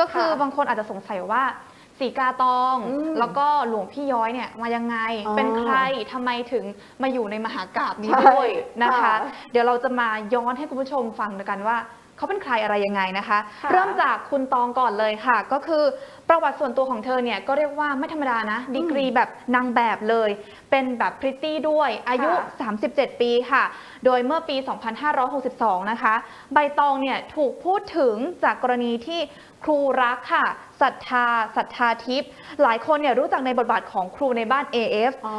ก็คือค่ะบางคนอาจจะสงสัยว่าสีกาตอง อืมแล้วก็หลวงพี่ย้อยเนี่ยมายังไงอ๋อเป็นใครทำไมถึงมาอยู่ในมหากราบนี้ใช่ด้วยนะคะ ค่ะเดี๋ยวเราจะมาย้อนให้คุณผู้ชมฟังกันว่า เขาเป็นใครอะไรยังไงนะคะ ค่ะเริ่มจากคุณตองก่อนเลยค่ะ ก็คือประวัติส่วนตัวของเธอเนี่ยก็เรียกว่าไม่ธรรมดานะ ดีกรีแบบนางแบบเลย เป็นแบบพริตตี้ด้วย อายุ37 ปีค่ะ โดยเมื่อปี 2562 นะคะ ใบตองเนี่ยถูกพูดถึงจากกรณีที่ครูรักค่ะ ศรัทธาศรัทธาทิพย์หลายคนเนี่ยรู้จักในบทบาทของครูในบ้าน AF อ๋อ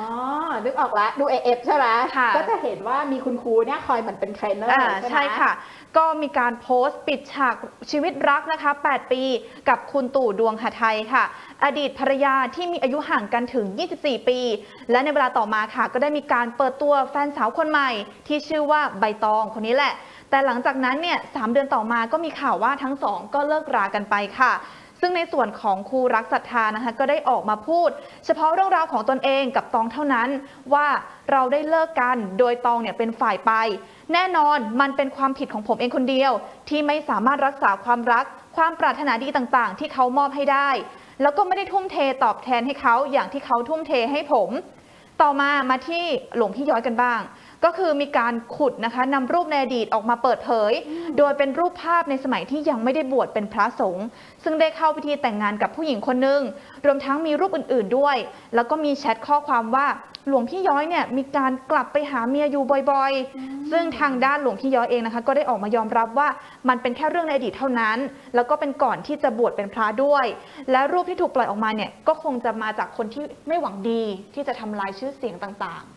นึกออกแล้วดู AF ใช่ไหมค่ะก็จะเห็นว่ามีคุณครูเนี่ยคอยเหมือนเป็นเทรนเนอร์อ่าใช่ไหมใช่ค่ะ ก็มีการโพสต์ปิดฉากชีวิตรักนะคะ 8 ปีกับคุณตู่ดวงหไทยค่ะ อดีตภรรยาที่มีอายุห่างกันถึง 24 ปี และในเวลาต่อมาค่ะ ก็ได้มีการเปิดตัวแฟนสาวคนใหม่ ที่ชื่อว่าใบตองคนนี้แหละ แต่หลังจากนั้นเนี่ยสามเดือนต่อมาก็มีข่าวว่าทั้งสองก็เลิกรากันไปค่ะ ซึ่งในส่วนของครูรักศรัทธานะคะก็ได้ออกมาพูด เฉพาะเรื่องราวของตนเองกับตองเท่านั้น ว่าเราได้เลิกกันโดยตองเนี่ยเป็นฝ่ายไป แน่นอนมันเป็นความผิดของผมเองคนเดียว ที่ไม่สามารถรักษาความรัก ความปรารถนาดีต่างๆ ที่เขามอบให้ได้ แล้วก็ไม่ได้ทุ่มเทตอบแทนให้เขาอย่างที่เขาทุ่มเทให้ผม ต่อมามาที่หลวงพี่ย้อยกันบ้าง ก็คือมีการขุดนะคะนำรูปในอดีตออกมาเปิดเผย โดยเป็นรูปภาพในสมัยที่ยังไม่ได้บวชเป็นพระสงฆ์ซึ่งได้เข้าพิธีแต่งงานกับผู้หญิงคนหนึ่งรวมทั้งมีรูปอื่นๆด้วย แล้วก็มีแชทข้อความว่าหลวงพี่ย้อยเนี่ยมีการกลับไปหาเมียอยู่บ่อยๆ ซึ่งทางด้านหลวงพี่ย้อยเองนะคะ ก็ได้ออกมายอมรับว่ามันเป็นแค่เรื่องในอดีตเท่านั้น แล้วก็เป็นก่อนที่จะบวชเป็นพระด้วย และรูปที่ถูกปล่อยออกมาเนี่ยก็คงจะมาจากคนที่ไม่หวังดีที่จะทำลายชื่อเสียงต่างๆ